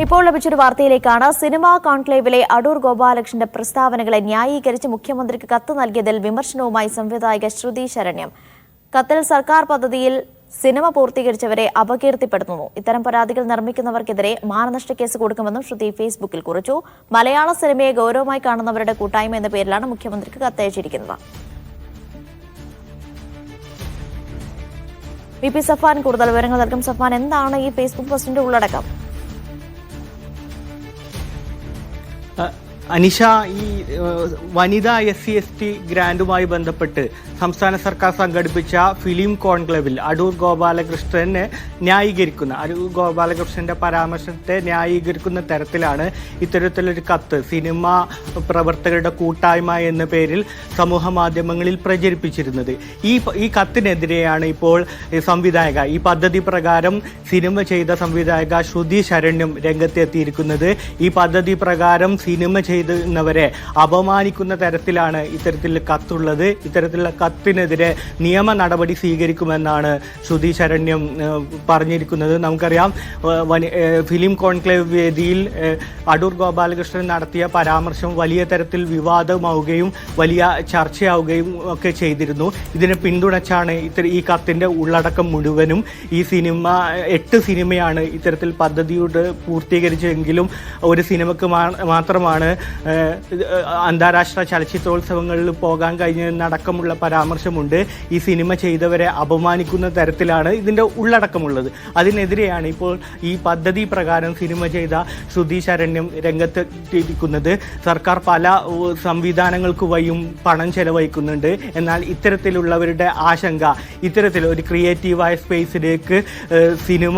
ഇപ്പോൾ ലഭിച്ചൊരു വാർത്തയിലേക്കാണ്. സിനിമാ കോൺക്ലേവിലെ അടൂർ ഗോപാലകൃഷ്ണന്റെ പ്രസ്താവനകളെ ന്യായീകരിച്ച് മുഖ്യമന്ത്രിക്ക് കത്ത് നൽകിയതിൽ വിമർശനവുമായി സംവിധായക ശ്രുതി ശരണ്യം. കത്തിൽ സർക്കാർ പദ്ധതിയിൽ സിനിമ പൂർത്തീകരിച്ചവരെ അപകീർത്തിപ്പെടുത്തുന്നു. ഇത്തരം പരാതികൾ നിർമ്മിക്കുന്നവർക്കെതിരെ മാനനഷ്ട കേസ് കൊടുക്കുമെന്നും ശ്രുതി ഫേസ്ബുക്കിൽ കുറിച്ചു. മലയാള സിനിമയെ ഗൗരവമായി കാണുന്നവരുടെ കൂട്ടായ്മ എന്ന പേരിലാണ് മുഖ്യമന്ത്രിക്ക് കത്തയച്ചിരിക്കുന്നത്. വി പി സഫാൻ കൂടുതൽ വിവരങ്ങൾ നൽകും. സഫാൻ എന്താണ് ഈ ഫേസ്ബുക്ക് പോസ്റ്റിന്റെ ഉള്ളടക്കം? 哎。അനിഷ ഈ വനിതാ എസ് സി എസ് ടി ഗ്രാൻഡുമായി ബന്ധപ്പെട്ട് സംസ്ഥാന സർക്കാർ സംഘടിപ്പിച്ച ഫിലിം കോൺക്ലേവിൽ അടൂർ ഗോപാലകൃഷ്ണനെ ന്യായീകരിക്കുന്ന അടൂർ ഗോപാലകൃഷ്ണന്റെ പരാമർശത്തെ ന്യായീകരിക്കുന്ന തരത്തിലാണ് ഇത്തരത്തിലൊരു കത്ത് സിനിമ പ്രവർത്തകരുടെ കൂട്ടായ്മ എന്ന പേരിൽ സമൂഹ മാധ്യമങ്ങളിൽ പ്രചരിപ്പിച്ചിരുന്നത്. ഈ ഈ കത്തിനെതിരെയാണ് ഇപ്പോൾ സംവിധായക ഈ പദ്ധതി പ്രകാരം സിനിമ ചെയ്ത സംവിധായക ശ്രുതി ശരണ്യം രംഗത്തെത്തിയിരിക്കുന്നത്. ഈ പദ്ധതി പ്രകാരം സിനിമ ചെയ്തവരെ അപമാനിക്കുന്ന തരത്തിലാണ് ഇത്തരത്തിൽ കത്തുള്ളത്. ഇത്തരത്തിലുള്ള കത്തിനെതിരെ നിയമ നടപടി സ്വീകരിക്കുമെന്നാണ് ശ്രുതി ശരണ്യം പറഞ്ഞിരിക്കുന്നത്. നമുക്കറിയാം ഫിലിം കോൺക്ലേവ് വേദിയിൽ അടൂർ ഗോപാലകൃഷ്ണൻ നടത്തിയ പരാമർശം വലിയ തരത്തിൽ വിവാദമാവുകയും വലിയ ചർച്ചയാവുകയും ഒക്കെ ചെയ്തിരുന്നു. ഇതിനെ പിന്തുണച്ചാണ് ഇത്ര ഈ കത്തിന്റെ ഉള്ളടക്കം മുഴുവനും. ഈ സിനിമ എട്ട് സിനിമയാണ് ഇത്തരത്തിൽ പദ്ധതിയോട് പൂർത്തീകരിച്ചെങ്കിലും ഒരു സിനിമക്ക് മാത്രമാണ് അന്താരാഷ്ട്ര ചലച്ചിത്രോത്സവങ്ങളിൽ പോകാൻ കഴിഞ്ഞതെന്നടക്കമുള്ള പരാമർശമുണ്ട്. ഈ സിനിമ ചെയ്തവരെ അപമാനിക്കുന്ന തരത്തിലാണ് ഇതിന്റെ ഉള്ളടക്കമുള്ളത്. അതിനെതിരെയാണ് ഇപ്പോൾ ഈ പദ്ധതി പ്രകാരം സിനിമ ചെയ്ത ശ്രുതി ശരണ്യം രംഗത്തെത്തിയിരിക്കുന്നത്. സർക്കാർ പല സംവിധാനങ്ങൾക്ക് വഴിയും പണം ചെലവഴിക്കുന്നുണ്ട്. എന്നാൽ ഇത്തരത്തിലുള്ളവരുടെ ആശങ്ക ഇത്തരത്തിൽ ഒരു ക്രിയേറ്റീവായ സ്പേസിലേക്ക് സിനിമ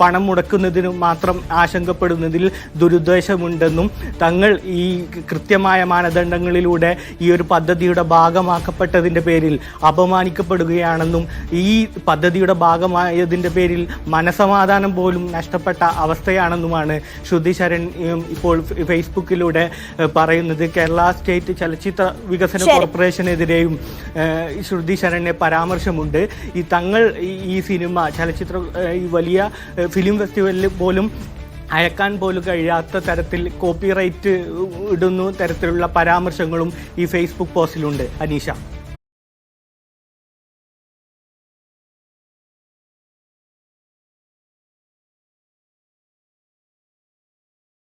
പണം മുടക്കുന്നതിന് മാത്രം ആശങ്കപ്പെടുന്നതിൽ ദുരുദ്ദേശമുണ്ടെന്നും തങ്ങൾ ഈ കൃത്യമായ മാനദണ്ഡങ്ങളിലൂടെ ഈ ഒരു പദ്ധതിയുടെ ഭാഗമാക്കപ്പെട്ടതിന്റെ പേരിൽ അപമാനിക്കപ്പെടുകയാണെന്നും ഈ പദ്ധതിയുടെ ഭാഗമായതിന്റെ പേരിൽ മനസമാധാനം പോലും നഷ്ടപ്പെട്ട അവസ്ഥയാണെന്നുമാണ് ശ്രുതി ശരൺ ഇപ്പോൾ ഫേസ്ബുക്കിലൂടെ പറയുന്നത് കേരള സ്റ്റേറ്റ് ചലച്ചിത്ര വികസന. കോർപ്പറേഷനെതിരെയും ശ്രുതി ശരണിനെ പരാമർശമുണ്ട് ഈ തങ്ങൾ ഈ സിനിമ ചലച്ചിത്ര ഈ വലിയ ഫിലിം ഫെസ്റ്റിവലിൽ പോലും അയക്കാൻ പോലും കഴിയാത്ത തരത്തിൽ കോപ്പിറൈറ്റ് ഇടുന്നു തരത്തിലുള്ള പരാമർശങ്ങളും ഈ ഫേസ്ബുക്ക് പോസ്റ്റിലുണ്ട് അനീഷ.